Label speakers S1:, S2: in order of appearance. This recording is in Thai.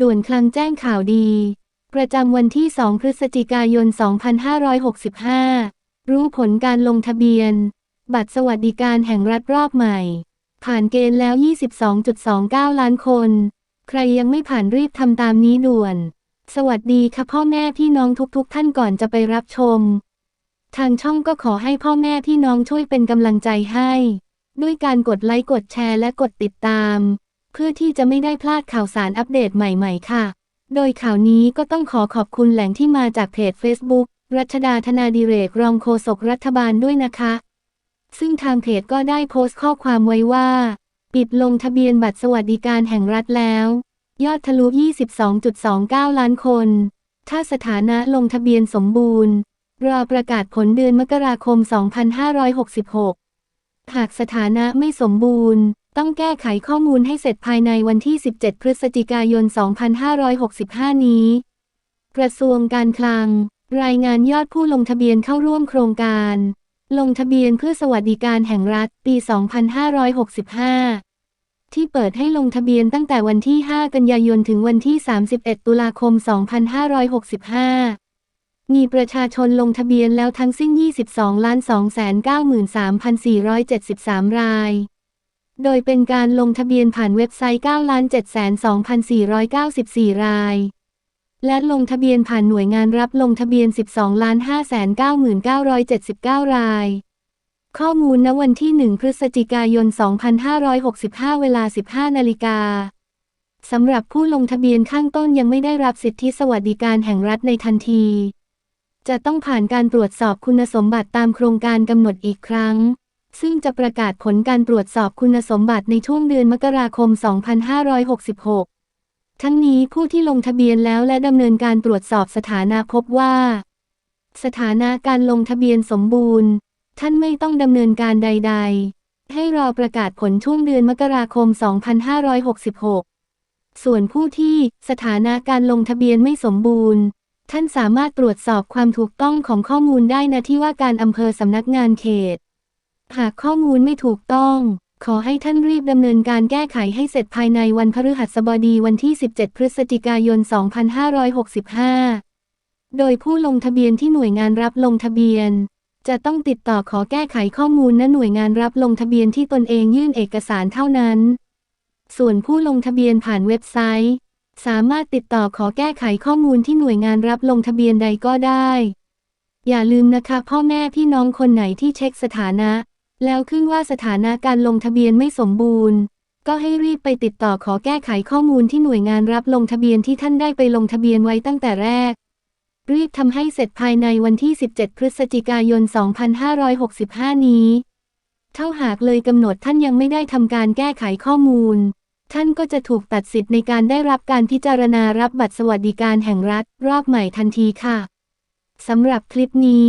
S1: ด่วนคลังแจ้งข่าวดี ประจำวันที่ 2 พฤศจิกายน 2565 รู้ผลการลงทะเบียน บัตรสวัสดิการแห่งรัฐรอบใหม่ ผ่านเกณฑ์แล้ว 22.29 ล้านคน ใครยังไม่ผ่านรีบทำตามนี้ด่วน สวัสดีค่ะพ่อแม่พี่น้องทุกๆ ท่านก่อนจะไปรับชม ทางช่องก็ขอให้พ่อแม่พี่น้องช่วยเป็นกำลังใจให้ ด้วยการกดไลค์กดแชร์และกดติดตาม เพื่อที่จะไม่ได้พลาดข่าวสารอัปเดตใหม่ๆ ค่ะ โดยข่าวนี้ก็ต้องขอขอบคุณแหล่งที่มาจากเพจ Facebook รัชดาธนาดิเรกรองโฆษกรัฐบาลด้วยนะคะ ซึ่งทางเพจก็ได้โพสต์ข้อความไว้ว่า ปิดลงทะเบียนบัตรสวัสดิการแห่งรัฐแล้ว ยอดทะลุ 22.29 ล้านคน ถ้าสถานะลงทะเบียนสมบูรณ์ รอประกาศผลเดือนมกราคม 2566 หากสถานะไม่สมบูรณ์ ต้องแก้ไขข้อมูลให้เสร็จภายในวันที่ 17 พฤศจิกายน 2565 นี้ กระทรวงการคลัง รายงานยอดผู้ลงทะเบียนเข้าร่วมโครงการ ลงทะเบียนเพื่อสวัสดิการแห่งรัฐปี 2565 ที่เปิดให้ลงทะเบียนตั้งแต่วันที่ 5 กันยายนถึงวันที่ 31 ตุลาคม 2565มีประชาชนลงทะเบียนแล้วทั้งสิ้น 22 293,473 ราย โดยเป็นการลงทะเบียนผ่านเว็บไซต์ 9,702,494 ราย และลงทะเบียนผ่านหน่วยงานรับลงทะเบียน 12,599,979 ราย ข้อมูลณวันที่ 1 พฤศจิกายน 2565 เวลา 15 นาฬิกาสำหรับผู้ลงทะเบียนข้างต้นยังไม่ได้รับสิทธิสวัสดิการแห่งรัฐในทันที จะต้องผ่านการตรวจสอบคุณสมบัติตามโครงการกำหนดอีกครั้ง ซึ่งจะประกาศผลการตรวจสอบคุณสมบัติในช่วงเดือนมกราคม 2566 ทั้งนี้ผู้ที่ลงทะเบียนแล้วและดำเนินการตรวจสอบสถานะพบว่า สถานะการลงทะเบียนสมบูรณ์ ท่านไม่ต้องดำเนินการใด ๆ ให้รอประกาศผลช่วงเดือนมกราคม 2566 ส่วนผู้ที่สถานะการลงทะเบียนไม่สมบูรณ์ ท่านสามารถตรวจสอบความถูกต้องของข้อมูลได้ณที่ว่าการอำเภอสำนักงานเขต หากข้อมูลไม่ถูกต้อง ขอให้ท่านรีบดำเนินการแก้ไขให้เสร็จภายในวันพฤหัสบดีวันที่ 17 พฤศจิกายน 2565 โดยผู้ลงทะเบียนที่หน่วยงานรับลงทะเบียน จะต้องติดต่อขอแก้ไขข้อมูลณหน่วยงานรับลงทะเบียนที่ตนเองยื่นเอกสารเท่านั้น ส่วนผู้ลงทะเบียนผ่านเว็บไซต์ สามารถติดต่อขอแก้ไขข้อมูลที่หน่วยงานรับลงทะเบียนใดก็ได้อย่าลืมนะคะ พ่อแม่พี่น้องคนไหนที่เช็คสถานะ แล้วขึ้นว่าสถานะการลงทะเบียนไม่สมบูรณ์ ก็ให้รีบไปติดต่อขอแก้ไขข้อมูลที่หน่วยงานรับลงทะเบียนที่ท่านได้ไปลงทะเบียนไว้ตั้งแต่แรก รีบทำให้เสร็จภายในวันที่ 17 พฤศจิกายน 2565 นี้ เท่าหากเลยกำหนดท่านยังไม่ได้ทำการแก้ไขข้อมูล ท่านก็จะถูกตัดสิทธิ์ในการได้รับการพิจารณารับบัตรสวัสดิการแห่งรัฐ รอบใหม่ทันทีค่ะสำหรับคลิปนี้